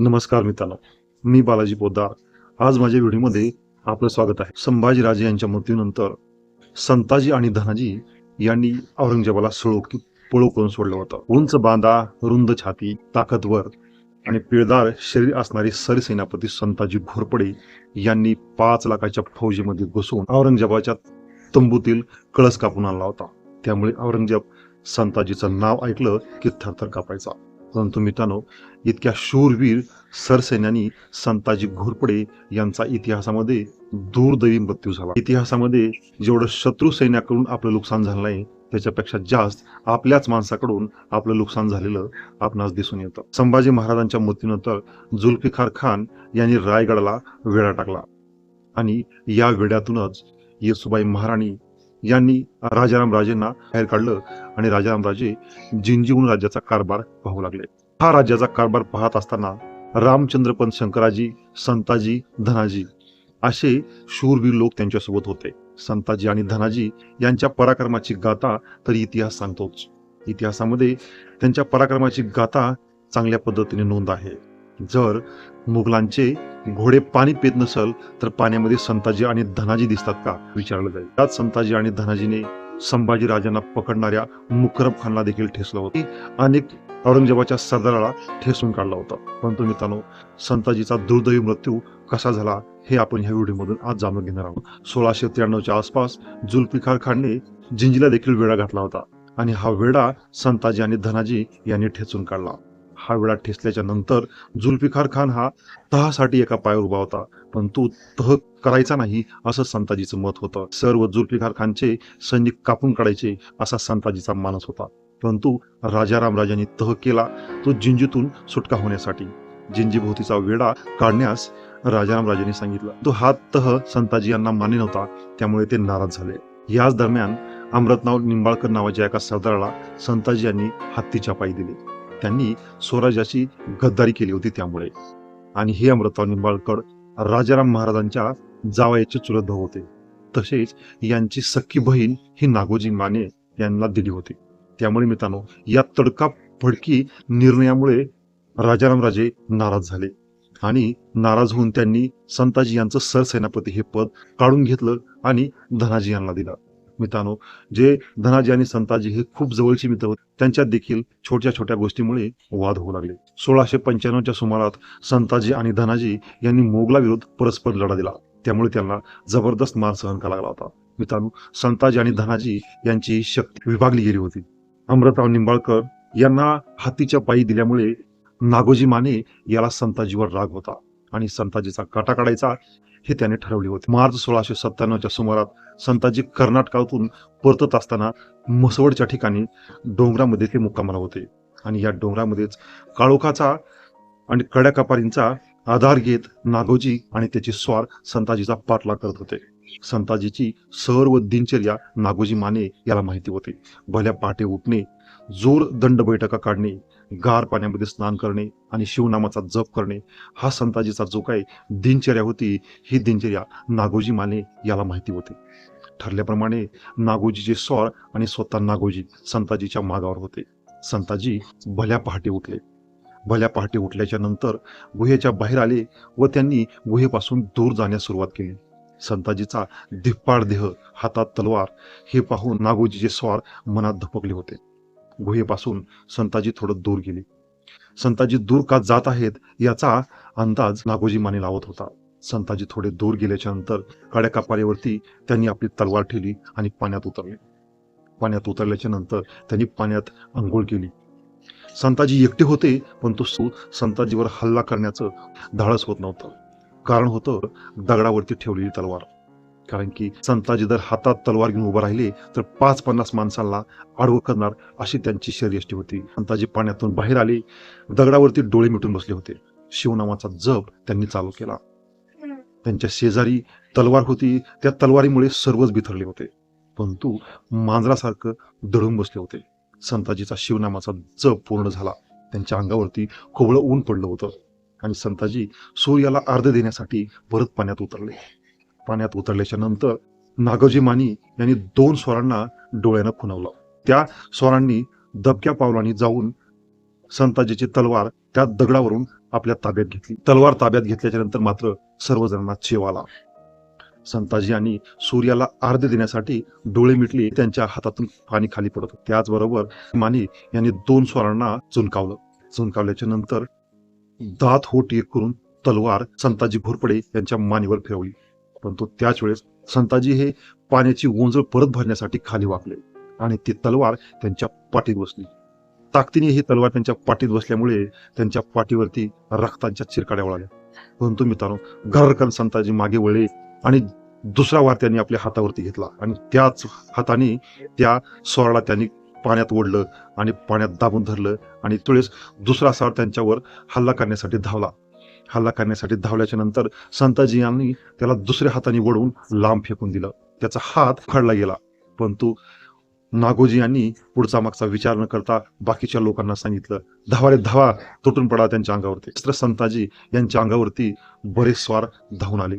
नमस्कार मित्रांनो मी बालाजी पोद्दार. आज माझ्या व्हिडिओमध्ये आपलं स्वागत आहे. संभाजीराजे यांच्या मृत्यूनंतर संताजी आणि धनाजी यांनी औरंगजेबाला सळोकी पळो करून सोडलं होतं. उंच बांधा रुंद छाती ताकदवर आणि पिळदार शरीर असणारे सरसेनापती संताजी घोरपडे यांनी पाच लाखाच्या फौजीमध्ये घुसून औरंगजेबाच्या तंबूतील कळस कापून आणला होता. त्यामुळे औरंगजेब संताजीचं नाव ऐकलं की थरथर कापायचा. परंतु मित्रांनो इतक्या शूरवीर सरसैन्यानी संताजी घोरपडे यांचा इतिहासामध्ये दुर्दैवी मृत्यू झाला. इतिहासामध्ये जेवढं शत्रू सैन्याकडून आपलं नुकसान झालं आहे त्याच्यापेक्षा जास्त आपल्याच माणसाकडून आपलं नुकसान झालेलं आपणास दिसून येतं. संभाजी महाराजांच्या मृत्यूनंतर जुल्फिकार खान यांनी रायगडाला वेढा टाकला. आणि या वेड्यातूनच येसुबाई महाराणी यांनी राजाराम राजेंना बाहेर काढलं. आणि राजारामराजे राजे राज्याचा कारभार पाहू लागले. हा राज्याचा कारभार पाहत असताना रामचंद्रपंत शंकराजी संताजी धनाजी असे शूरवीर लोक त्यांच्यासोबत होते. संताजी आणि धनाजी यांच्या पराक्रमाची गाथा तर इतिहास सांगतोच. इतिहासामध्ये त्यांच्या पराक्रमाची गाथा चांगल्या पद्धतीने नोंद आहे. जर मुघलांचे घोडे पाणी पित नसल तर पाण्यामध्ये संताजी आणि धनाजी दिसतात का? विचारलं जाईल. त्यात संताजी आणि धनाजीने संभाजी राजांना पकडणाऱ्या मुकरब खानला देखील ठेसलं होतं. अनेक औरंगजेबाच्या सरदाराला ठेसून काढला होता. परंतु मित्रांनो संताजीचा दुर्दैवी मृत्यू कसा झाला हे आपण ह्या व्हिडिओमधून आज जाणून घेणार आहोत. सोळाशे त्र्याण्णवच्या आसपास जुल्फिकार खानने जिंजीला देखील वेढा घातला होता. आणि हा वेढा संताजी आणि धनाजी यांनी ठेचून काढला. हा वेळा ठेसल्याच्या नंतर जुल्फिकार खान हा तहासाठी एका पायावर उभा होता. पण तो तह करायचा नाही असं संताजीचं मत होतं. सर्व जुल्फिकार खानचे सैनिक कापून काढायचे असा संताजीचा मानस होता. परंतु राजाराम राजांनी तह केला तो जिंजीतून सुटका होण्यासाठी. जिंजीभोवतीचा वेढा काढण्यास राजाराम राजांनी सांगितलं. तो हा तह संताजी यांना मान्य नव्हता त्यामुळे ते नाराज झाले. याच दरम्यान अमृतनाव निंबाळकर नावाच्या एका सरदाराला संताजी यांनी हत्तीच्या पायी दिली. त्यांनी स्वराज्याची गद्दारी केली होती त्यामुळे. आणि हे अमृतराव निंबाळकर राजाराम महाराजांच्या जावयाचे चुलत भाऊ होते. तसेच यांची सख्खी बहीण ही नागोजी माने यांना दिली होती. त्यामुळे मित्रांनो या तडका फडकी निर्णयामुळे राजाराम राजे नाराज झाले. आणि नाराज होऊन त्यांनी संताजी यांचं सरसेनापती हे पद काढून घेतलं आणि धनाजी यांना दिलं. मित्रांनो जे धनाजी आणि संताजी हे खूप जवळचे मित्र होते त्यांच्यात देखील छोट्या छोट्या गोष्टीमुळे वाद होऊ लागले. सोळाशे पंच्याण्णवच्या सुमारात संताजी आणि धनाजी यांनी मोगलाविरुद्ध परस्पर लढा दिला. त्यामुळे त्यांना जबरदस्त मार सहन करावा लागला होता. मित्रांनो संताजी आणि धनाजी यांची शक्ती विभागली गेली होती. अमृतराव निंबाळकर यांना हातीच्या पायी दिल्यामुळे नागोजी माने याला संताजीवर राग होता आणि संताजीचा काटा काढायचा हे त्याने ठरवले होते. मार्च सोळाशे सत्त्याण्णवच्या सुमारात संताजी कर्नाटकातून परतत असताना म्हसवडच्या ठिकाणी डोंगरामध्ये ते मुक्कामाला होते. आणि या डोंगरामध्येच काळोखाचा आणि कड्या कपारींचा आधार घेत नागोजी आणि त्याचे स्वार संताजीचा पाठलाग करत होते. संताजीची सर्व दिनचर्या नागोजी माने याला माहिती होती. भल्या पहाटे उठणे जोर दंड बैठका काढणे गार पाण्यामध्ये स्नान करणे आणि शिवनामाचा जप करणे हा संताजीचा जो काही दिनचर्या होती ही दिनचर्या नागोजी माने याला माहिती होती. ठरल्याप्रमाणे नागोजीचे स्वार आणि स्वतः नागोजी संताजीच्या मागावर होते. संताजी भल्या पहाटे उठले. भल्या पहाटे उठल्याच्या नंतर गुहेच्या बाहेर आले व त्यांनी गुहेपासून दूर जाण्यास सुरुवात केली. संताजीचा धिप्पाड देह हातात तलवार हे पाहून नागोजीचे स्वार मनात धपकले होते. गुहेपासून संताजी थोडं दूर गेली. संताजी दूर का जात आहेत याचा अंदाज नागोजी माने लावत होता. संताजी थोडे दूर गेल्याच्यानंतर काड्या कापाऱ्यावरती त्यांनी आपली तलवार ठेवली आणि पाण्यात उतरले. पाण्यात उतरल्याच्या नंतर त्यांनी पाण्यात आंघोळ केली. संताजी एकटे होते पण तो सु- संताजीवर हल्ला करण्याचं धाडस होत नव्हतं. कारण होतं दगडावरती ठेवलेली तलवार. कारण की संताजी जर हातात तलवार घेऊन उभं राहिले तर पाच पन्नास माणसांना आडवं करणार अशी त्यांची शर्यष्टी होती. संताजी पाण्यातून बाहेर आले दगडावरती डोळे मिटून बसले होते. शिवनामाचा जप त्यांनी चालू केला. त्यांच्या शेजारी तलवार होती. त्या तलवारीमुळे सर्वच बिथरले होते. परंतु मांजरासारखं दडून बसले होते. संताजीचा शिवनामाचा जप पूर्ण झाला. त्यांच्या अंगावरती कोवळं ऊन पडलं होतं. आणि संताजी सूर्याला अर्ध देण्यासाठी परत पाण्यात उतरले. पाण्यात उतरल्याच्या नंतर नागोजी मानी यांनी दोन स्वरांना डोळ्यानं खुणवलं. त्या स्वरांनी दबक्या पावलांनी जाऊन संताजीची तलवार त्या दगडावरून आपल्या ताब्यात घेतली. तलवार ताब्यात घेतल्याच्या नंतर मात्र सर्वजणांना चेव आला. संताजी यांनी सूर्याला आर्ध देण्यासाठी डोळे मिटले त्यांच्या हातातून पाणी खाली पडत होते. त्याचबरोबर माने यांनी दोन स्वरांना चुनकावलं चुनकावल्याच्या नंतर दात होट एक करून तलवार संताजी घोरपडे यांच्या मानेवर फिरवली. परंतु त्याच वेळेस संताजी हे पाण्याची ओंजळ परत भरण्यासाठी खाली वाकले आणि ती तलवार त्यांच्या पाठीत बसली. ताकदीने ही तलवार त्यांच्या पाठीत बसल्यामुळे त्यांच्या पाठीवरती रक्तांच्या चिरकाड्या वळाल्या परंतु मित्रांनो घरकन संताजी मागे वळले आणि दुसरा वार त्यांनी आपल्या हातावरती घेतला आणि त्याच हाताने त्या स्वराला त्यांनी पाण्यात ओढलं आणि पाण्यात दाबून धरलं आणि त्यावेळेस दुसरा सार त्यांच्यावर हल्ला करण्यासाठी धावला. हल्ला करण्यासाठी धावल्याच्या नंतर संताजी यांनी त्याला दुसऱ्या हाताने वडवून लांब फेकून दिलं. त्याचा हात उखडला गेला परंतु नागोजी यांनी पुढचा मागचा विचार न करता बाकीच्या लोकांना सांगितलं धावारे धावा तुटून पडा त्यांच्या अंगावरती. तर संताजी यांच्या अंगावरती बरेच स्वार धावून आले.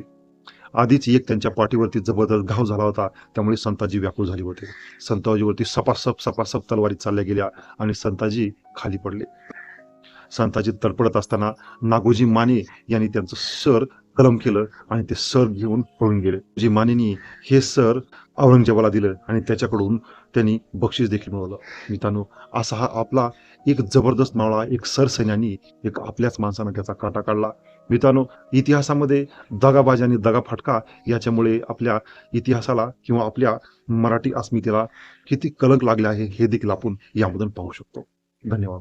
आधीच एक त्यांच्या पाठीवरती जबरदस्त घाव झाला होता त्यामुळे संताजी व्याकुळ झाले होते. संताजीवरती सपासप सपासप तलवारी चालल्या गेल्या आणि संताजी खाली पडले. संताजी तडपडत असताना नागोजी माने यांनी त्यांचं सर कलम केलं आणि ते सर घेऊन पळून गेले. जी मानेनी हे सर औरंगजेबाला दिलं आणि त्याच्याकडून त्यांनी बक्षीस देखील मिळवलं. मित्रांनो असा हा आपला एक जबरदस्त मावळा एक सरसैन्यानी एक आपल्याच माणसानं त्याचा काटा काढला. मित्रांनो इतिहासामध्ये दगाबाज आणि दगाफटका याच्यामुळे आपल्या इतिहासाला किंवा आपल्या मराठी अस्मितेला किती कलंक लागले आहे हे देखील आपण यामधून पाहू शकतो. धन्यवाद.